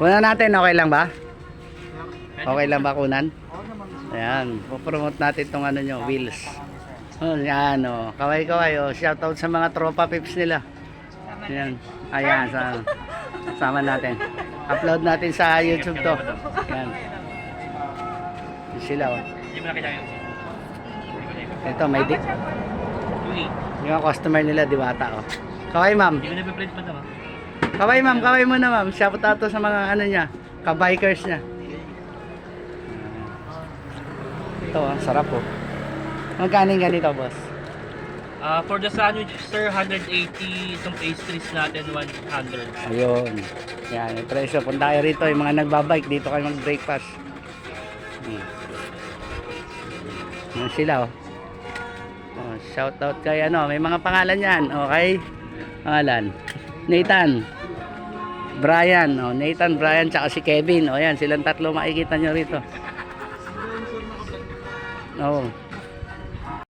Kunan natin, okay lang ba? Okay lang ba kunan? Ayan, popromote natin itong ano nyo, wheels. Oh, yan oh. Kaway kaway oh. Shout out sa mga tropa pips nila. Ayan. Ayan, sa sama natin. Upload natin sa YouTube to. Ayan. Yan Sila oh. Ito may di 2.8. yung customer nila diwata oh. Kaway ma'am. Hindi ko na-print pa naman. Kaway ma'am, kaway mo na ma'am. Shout out sa mga ano niya, ka-bikers niya. Ito ah, sarap oh. Magkano yung ganito boss? Ah, for the sandwich, sir, 180. Itong pastries natin, 100. Ayun. Yan, yung presyo. Kung tayo rito, yung mga nagbabike, dito kayo mag-breakfast. Hmm. Yan sila, oh. oh. Shout out kay ano, may mga pangalan yan, okay? Pangalan. Nathan. Brian, oh, Nathan, Brian, tsaka si Kevin. Oh, yan, silang tatlo makikita nyo rito. Oh.